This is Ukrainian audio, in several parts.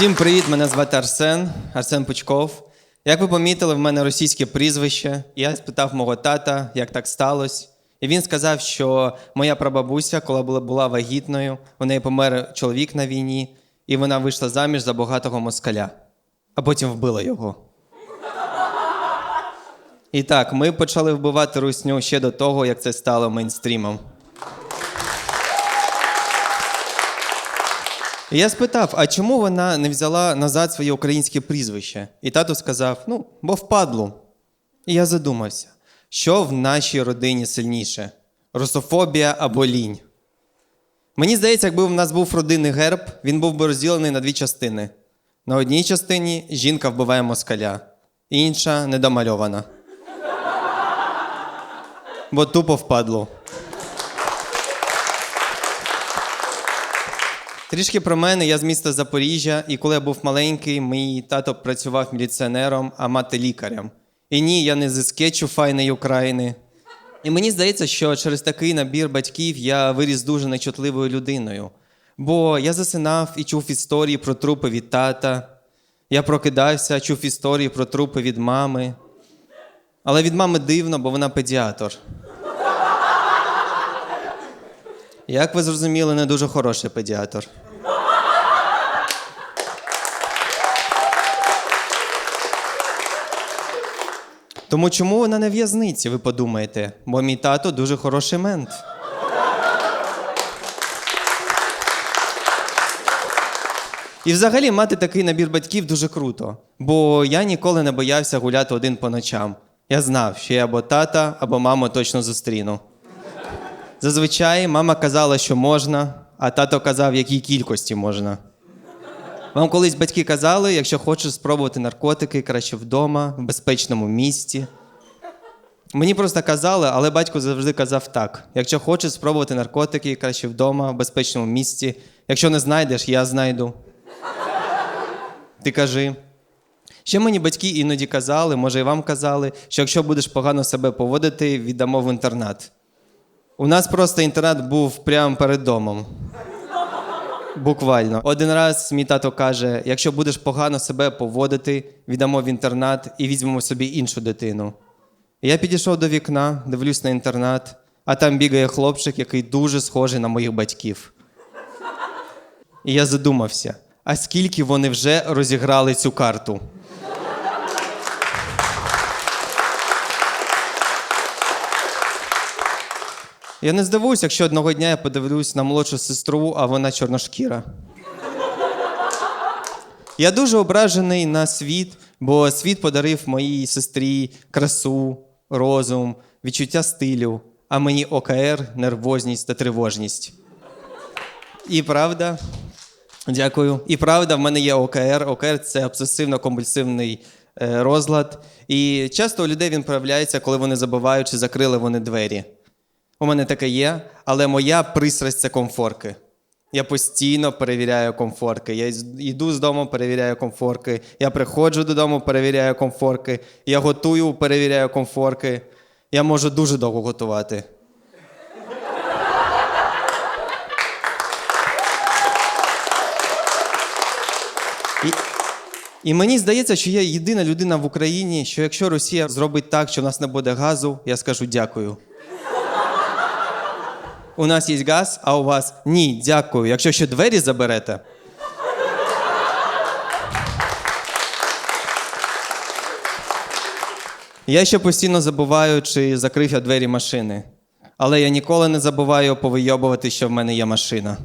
Всім привіт! Мене звати Арсен, Арсен Пучков. Як ви помітили, в мене російське прізвище. Я спитав мого тата, як так сталося. І він сказав, що моя прабабуся, коли була- вагітною, у неї помер чоловік на війні, і вона вийшла заміж за багатого москаля, а потім вбила його. І так, ми почали вбивати русню ще до того, як це стало мейнстрімом. І я спитав, а чому вона не взяла назад своє українське прізвище? І тато сказав: ну, бо впадло. І я задумався, що в нашій родині сильніше: русофобія або лінь. Мені здається, якби в нас був родинний герб, він був би розділений на дві частини. На одній частині жінка вбиває москаля, інша недомальована. Бо тупо впадло. Трішки про мене, я з міста Запоріжжя, і коли я був маленький, мій тато працював міліціонером, а мати лікарем. І ні, я не зі скетчу файної України. І мені здається, що через такий набір батьків я виріс дуже нечутливою людиною. Бо я засинав і чув історії про трупи від тата. Я прокидався, чув історії про трупи від мами. Але від мами дивно, бо вона педіатр. Як ви зрозуміли, не дуже хороший педіатр. Тому чому вона не в'язниці, ви подумаєте? Бо мій тато дуже хороший мент. І взагалі мати такий набір батьків дуже круто. Бо я ніколи не боявся гуляти один по ночам. Я знав, що я або тата, або маму точно зустріну. Зазвичай мама казала, що можна, а тато казав, якій кількості можна. Вам колись батьки казали, якщо хочеш спробувати наркотики, краще вдома, в безпечному місці. Мені просто казали, але батько завжди казав так: якщо хочеш спробувати наркотики, краще вдома, в безпечному місці. Якщо не знайдеш, я знайду. Ти кажи. Ще мені батьки іноді казали, може і вам казали, що якщо будеш погано себе поводити, віддамо в інтернат. У нас просто інтернат був прямо перед домом. Буквально. Один раз мій тато каже: якщо будеш погано себе поводити, віддамо в інтернат і візьмемо собі іншу дитину. Я підійшов до вікна, дивлюсь на інтернат, а там бігає хлопчик, який дуже схожий на моїх батьків. І я задумався: а скільки вони вже розіграли цю карту? Я не здивуюсь, якщо одного дня я подивлюсь на молодшу сестру, а вона чорношкіра. Я дуже ображений на світ, бо світ подарив моїй сестрі красу, розум, відчуття стилю, а мені ОКР, нервозність та тривожність. І правда, дякую. І правда, в мене є ОКР. ОКР це обсесивно-компульсивний е, розлад. І часто у людей він проявляється, коли вони забувають, чи закрили вони двері. У мене таке є, але моя пристрасть це комфорки. Я постійно перевіряю комфорки. Я йду з дому, перевіряю комфорки. Я приходжу додому, перевіряю комфорки. Я готую, перевіряю комфорки. Я можу дуже довго готувати. І, і мені здається, що я єдина людина в Україні, що якщо Росія зробить так, що в нас не буде газу, я скажу дякую. У нас є газ, а у вас ні, дякую. Якщо ще двері заберете. Я ще постійно забуваю, чи закрив я двері машини. Але я ніколи не забуваю повийобувати, що в мене є машина.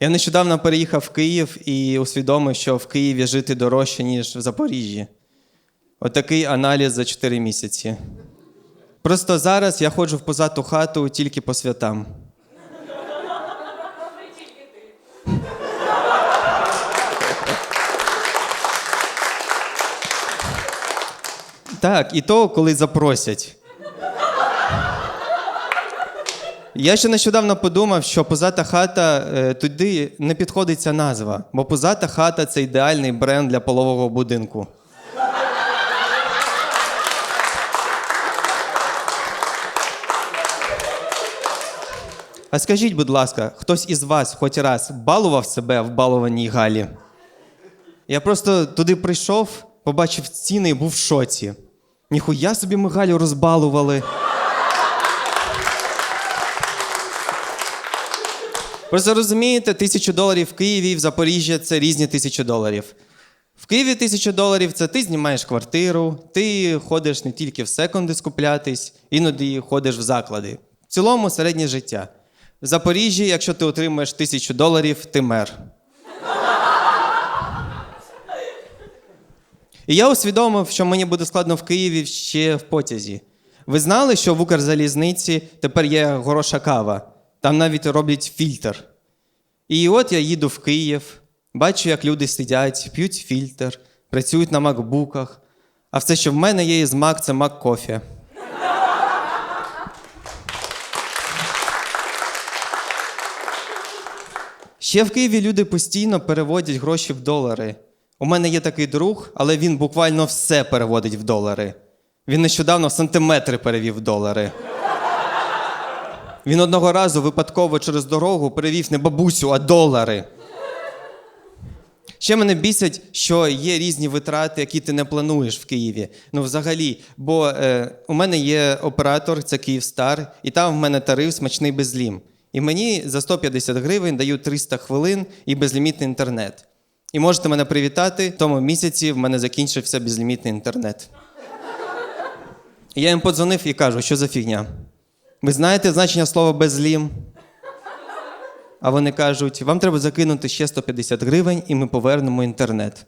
Я нещодавно переїхав в Київ і усвідомив, що в Києві жити дорожче, ніж в Запоріжжі. Отакий аналіз за 4 місяці. Просто зараз я ходжу в позату хату тільки по святам. Так, і то, коли запросять. Я ще нещодавно подумав, що позата хата е, туди не підходить ця назва, бо позата хата це ідеальний бренд для полового будинку. А скажіть, будь ласка, хтось із вас хоч раз балував себе в балуваній галі? Я просто туди прийшов, побачив ціни і був в шоці. Ніхуя собі ми Галю розбалували. Просто розумієте, тисячу доларів в Києві і в Запоріжжі це різні тисячі доларів. В Києві тисяча доларів це ти знімаєш квартиру, ти ходиш не тільки в секонди скуплятись, іноді ходиш в заклади. В цілому середнє життя. В Запоріжжі, якщо ти отримаєш тисячу доларів, ти мер. І я усвідомив, що мені буде складно в Києві ще в потязі. Ви знали, що в Укрзалізниці тепер є гороша кава? Там навіть роблять фільтр. І от я їду в Київ, бачу, як люди сидять, п'ють фільтр, працюють на макбуках. А все, що в мене є із мак, це мак кофе. Ще в Києві люди постійно переводять гроші в долари. У мене є такий друг, але він буквально все переводить в долари. Він нещодавно сантиметри перевів в долари. Він одного разу випадково через дорогу перевів не бабусю, а долари. Ще мене бісять, що є різні витрати, які ти не плануєш в Києві. Ну, взагалі, бо е, у мене є оператор, це Київстар, і там в мене тариф смачний безлім. І мені за 150 гривень дають 300 хвилин і безлімітний інтернет. І можете мене привітати, в тому місяці в мене закінчився безлімітний інтернет. Я їм подзвонив і кажу, що за фігня. Ви знаєте значення слова безлім? А вони кажуть, вам треба закинути ще 150 гривень, і ми повернемо інтернет.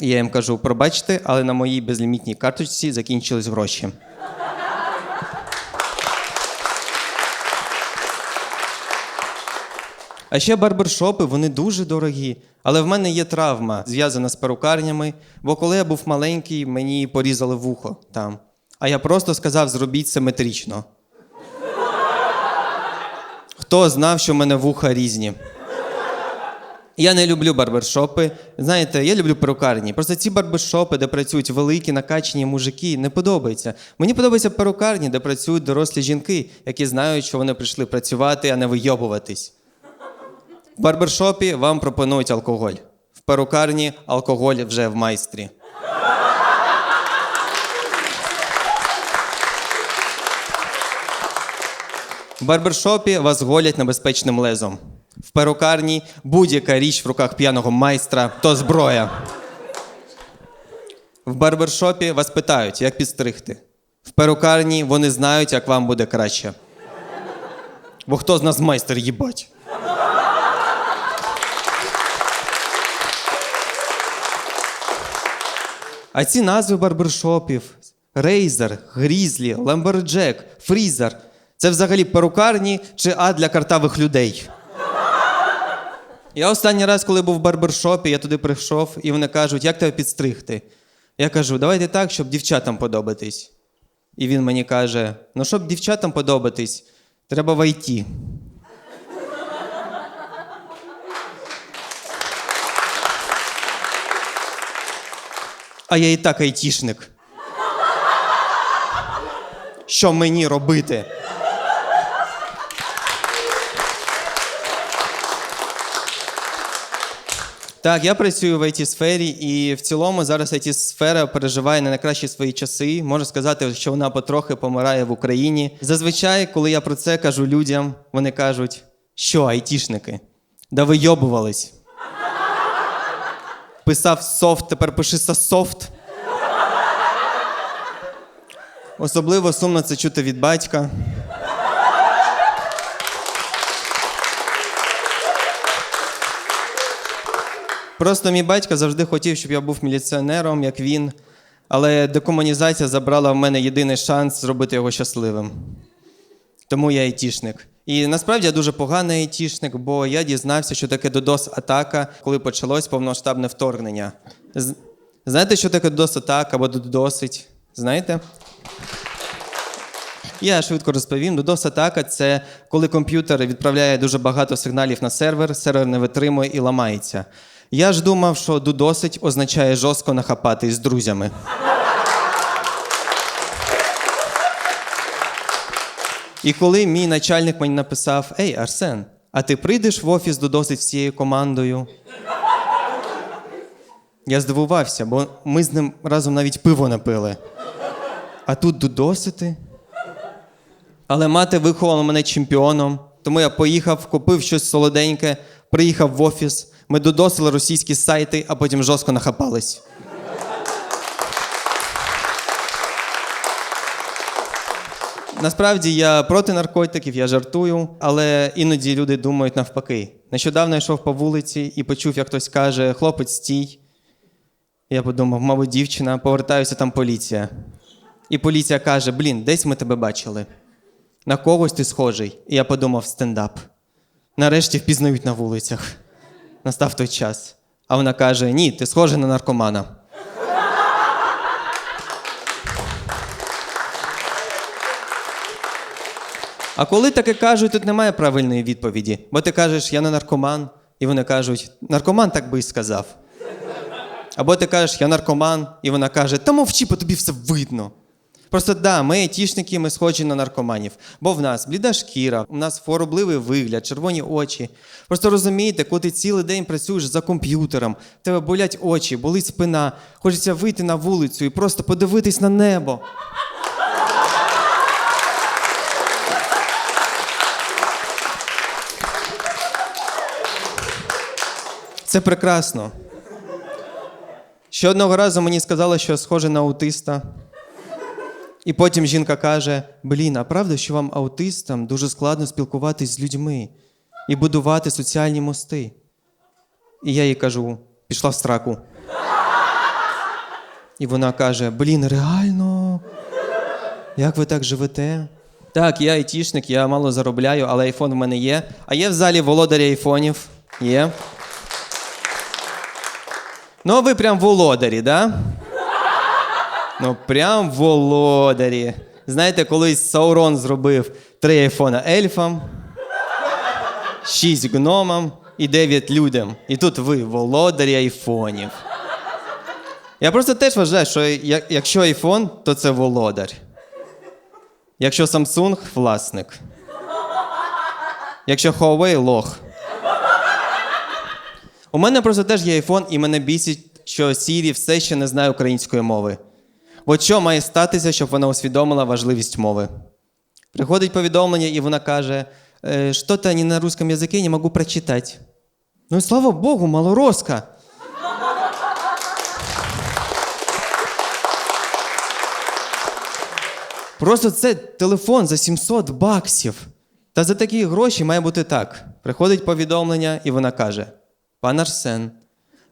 І я їм кажу: пробачте, але на моїй безлімітній карточці закінчились гроші. А ще барбершопи, вони дуже дорогі. Але в мене є травма, зв'язана з перукарнями, бо коли я був маленький, мені порізали вухо там. А я просто сказав: зробіть симетрично. Хто знав, що в мене вуха різні? Я не люблю барбершопи. Знаєте, я люблю перукарні. Просто ці барбершопи, де працюють великі накачані мужики, не подобаються. Мені подобаються перукарні, де працюють дорослі жінки, які знають, що вони прийшли працювати, а не вийобуватись. В барбершопі вам пропонують алкоголь. В перукарні алкоголь вже в майстрі. В барбершопі вас голять небезпечним лезом. В перукарні будь-яка річ в руках п'яного майстра то зброя. В барбершопі вас питають, як підстригти. В перукарні вони знають, як вам буде краще. Бо хто з нас майстер їбать? А ці назви барбершопів: Рейзер, Грізлі, Ламберджек, Фрізер це взагалі перукарні чи ад для картавих людей. Я останній раз, коли був в барбершопі, я туди прийшов, і вони кажуть, як тебе підстригти? Я кажу, давайте так, щоб дівчатам подобатись. І він мені каже: ну, щоб дівчатам подобатись, треба в ІТ. А я і так айтішник. Що мені робити? Так, я працюю в it сфері і в цілому зараз it сфера переживає не найкращі свої часи. Можу сказати, що вона потрохи помирає в Україні. Зазвичай, коли я про це кажу людям, вони кажуть, що айтішники, да вийобувались. Писав софт, тепер пиши софт. Особливо сумно це чути від батька. Просто мій батько завжди хотів, щоб я був міліціонером, як він. Але декомунізація забрала в мене єдиний шанс зробити його щасливим. Тому я айтішник. І насправді я дуже поганий айтішник, бо я дізнався, що таке DDoS-атака, коли почалось повноштабне вторгнення. Знаєте, що таке DDoS-атака або досить? Знаєте? Я швидко розповім. DDoS-атака – це коли комп'ютер відправляє дуже багато сигналів на сервер, сервер не витримує і ламається. Я ж думав, що дудосить означає жорстко нахапатись з друзями. І коли мій начальник мені написав: Ей, Арсен, а ти прийдеш в офіс до досить всією командою? Я здивувався, бо ми з ним разом навіть пиво напили. А тут додосити. Але мати виховала мене чемпіоном, тому я поїхав, купив щось солоденьке, приїхав в офіс, ми додосили російські сайти, а потім жорстко нахапались. Насправді я проти наркотиків, я жартую, але іноді люди думають навпаки. Нещодавно йшов по вулиці і почув, як хтось каже: хлопець, стій. Я подумав, мабуть, дівчина, повертаюся, там поліція. І поліція каже: Блін, десь ми тебе бачили. На когось ти схожий. І я подумав, стендап. Нарешті впізнають на вулицях. Настав той час. А вона каже: Ні, ти схожий на наркомана. А коли таке кажуть, тут немає правильної відповіді. Бо ти кажеш, я не наркоман, і вони кажуть, наркоман так би і сказав. Або ти кажеш, я наркоман, і вона каже, та мовчи, по тобі все видно. Просто да, ми айтішники, ми схожі на наркоманів. Бо в нас бліда шкіра, у нас хворобливий вигляд, червоні очі. Просто розумієте, коли ти цілий день працюєш за комп'ютером, в тебе болять очі, болить спина, хочеться вийти на вулицю і просто подивитись на небо. Це прекрасно. Ще одного разу мені сказали, що я схожий на аутиста. І потім жінка каже: Блін, а правда, що вам, аутистам, дуже складно спілкуватись з людьми і будувати соціальні мости? І я їй кажу: пішла в страку. І вона каже: Блін, реально? Як ви так живете? Так, я айтішник, я мало заробляю, але айфон в мене є. А є в залі володарі айфонів? Є. Ну, а ви прям володарі, да? Ну, прям володарі. Знаєте, колись Саурон зробив три айфона ельфам, шість гномам і дев'ять людям. І тут ви володарі айфонів. Я просто теж вважаю, що якщо айфон, то це володар. Якщо Samsung власник. Якщо Huawei лох. У мене просто теж є айфон, і мене бісить, що Siri все ще не знає української мови. От що має статися, щоб вона усвідомила важливість мови? Приходить повідомлення, і вона каже: «Е, що-то не на русском языке не можу прочитати. Ну і слава Богу, малороска. Просто це телефон за 700 баксів. Та за такі гроші має бути так. Приходить повідомлення, і вона каже: Пан Арсен,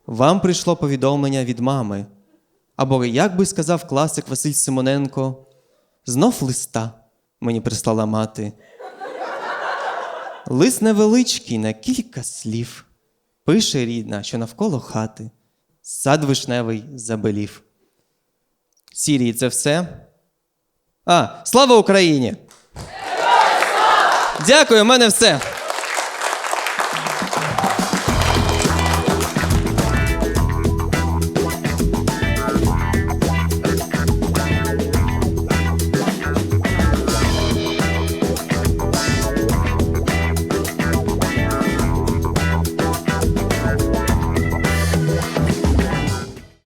вам прийшло повідомлення від мами. Або, як би сказав класик Василь Симоненко, знов листа мені прислала мати. Лист невеличкий на кілька слів. Пише рідна, що навколо хати. Сад вишневий забелів. Сірії, це все. А, слава Україні! Дякую, у мене все.